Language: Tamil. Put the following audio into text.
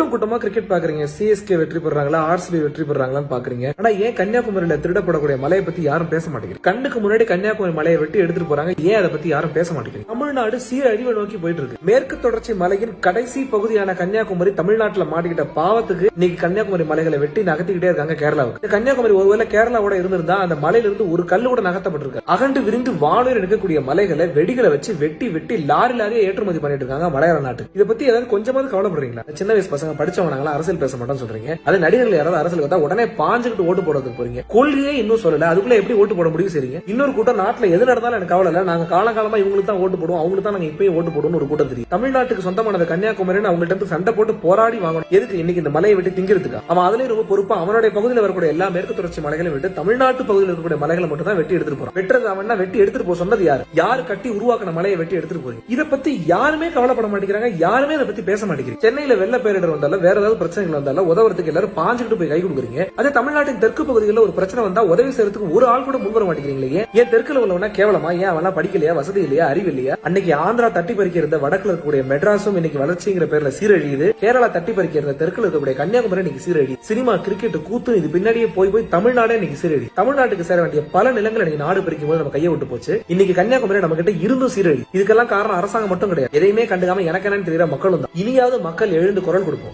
கூட்டம் கூட்டமா கிரிக்கெட் பாக்குறீங்க சிஎஸ்கே வெற்றி பெறாங்களா? ஆர்சிபி வெற்றி பெறாங்களான்னு பாக்குறீங்க ஆனா ஏன் கன்னியாகுமரியில திருடப்படக்கூடிய மலையை பத்தி யாரும் பேச மாட்டேங்கிறீங்க? கண்ணுக்கு முன்னாடி கன்னியாகுமரி மலையை வெட்டி எடுத்துட்டு போறாங்க. ஏன் அதை பத்தி யாரும் பேச மாட்டேங்கிறீங்க? தமிழ்நாடு சீரழிவை நோக்கி போயிட்டு இருக்கு மேற்கு தொடர்ச்சி மலையின் கடைசி பகுதியான கன்னியாகுமரி தமிழ்நாட்டுல மாட்டிக்கிட்ட பாவத்துக்கு இன்னைக்கு கன்னியாகுமரி மலைகளை வெட்டி நகர்த்திக்கிட்டே இருக்காங்க கேரளாவுக்கு. கன்னியாகுமரி ஒருவேளை கேரளாவோட இருந்திருந்தா அந்த மலையில இருந்து ஒரு கல்லு கூட நகர்த்தப்பட்டிருக்கு அகண்டு விரிந்து வானூர் இருக்கக்கூடிய மலைகளை வெடிகளை வச்சு வெட்டி வெட்டி லாரி லாரியை ஏற்றுமதி பண்ணிட்டு இருக்காங்க மலையாள நாட்டு. இதை பத்தி ஏதாவது கொஞ்சமாவது கவலைப்படுறீங்களா? சின்ன வயசு பசங்க படிச்சவனாங்களா அரசியல் பேச மாட்டோம்னு சொல்றீங்க. அது நடிகர்கள் யாராவது அரசியல் வந்தா உடனே பாஞ்சுக்கிட்டு ஓட்டு போடுறதுக்கு போறீங்க. கொள்கையே இன்னும் சொல்லல. அதுக்குள்ள எப்படி ஓட்டு போட முடியும் சரிங்க? இன்னொரு கூட்டம் நாட்டுல எது நடந்தாலும் எனக்கு கவலை இல்லை. நாங்க காலகாலமா இவங்களுக்கு தான் ஓட்டு போடுவோம். அவங்களுக்கு தான் நாங்க இப்பயும் ஓட்டு போடுவோம்னு ஒரு கூட்டம் தெரியும். தமிழ்நாட்டுக்கு சொந்தமானது கன்னியாகுமரின்னு அவங்கள்ட்ட இருந்து சண்டை போட்டு போராடி வாங்கணும். எதுக்கு இன்னைக்கு இந்த மலையை விட்டு திங்கிறதுக்கா? அவன் அதுலயும் ரொம்ப பொறுப்பா அவனுடைய பகுதியில் வரக்கூடிய எல்லா மேற்கு தொடர்ச்சி மலைகளையும் விட்டு தமிழ்நாட்டு பகுதியில் இருக்கக்கூடிய மலைகளை மட்டும் தான் வெட்டி எடுத்துட்டு போறோம் வெட்டுறது அவன் வெட்டி எடுத்துட்டு போக சொன்னது யாரு? யாரு கட்டி உருவாக்கின மலையை வெட்டி எடுத்துட்டு போறீங்க? இதை பத்தி யாருமே கவலைப்பட மாட்டேங்கிறாங்க. யாருமே இதை பத்தி பேச மாட்டேங்கிறீங்க. சென்னையில வெள்ள பேரிடர் வந்தாலும் வேற ஏதாவது பிரச்சனைகள் வந்தாலும் உதவுறதுக்கு எல்லாரும் பாஞ்சுக்கிட்டு போய் கை கொடுக்குறீங்க. அதே தமிழ்நாட்டின் தெற்கு பகுதிகளில் ஒரு பிரச்சனை வந்தா உதவி செய்யறதுக்கு ஒரு ஆள் கூட முன்வர மாட்டேங்கிறீங்களே ஏன்? ஏன் தெற்குல உள்ளவனா கேவலமா? ஏன் அவனா படிக்கலையா? வசதி இல்லையா? அறிவு இல்லையா? அன்னைக்கு ஆந்திரா தட்டி பறிக்கிறத வடக்குல இருக்கக்கூடிய மெட்ராஸும் இன்னைக்கு வளர்ச்சிங்கிற பேர்ல சீரழியுது. கேரளா தட்டி பறிக்கிறது தெற்குல இருக்கக்கூடிய கன்னியாகுமரி இன்னைக்கு சீரழி சினிமா கிரிக்கெட் கூத்து இது பின்னாடியே போய் போய் தமிழ்நாடே இன்னைக்கு சீரழி தமிழ்நாட்டுக்கு சேர வேண்டிய பல நிலங்கள் இன்னைக்கு நாடு பிரிக்கும் போது நம்ம கையை விட்டு போச்சு. இன்னைக்கு கன்னியாகுமரி நம்ம கிட்ட இருந்தும் சீரழி இதுக்கெல்லாம் காரணம் அரசாங்கம் மட்டும் கிடையாது. எதையுமே கண்டுக்காம எனக்கு என்னன்னு தெரியற மக்களும் தான். இனியாவது மக்கள் எழுந்து குரல் கொடுப்போம்.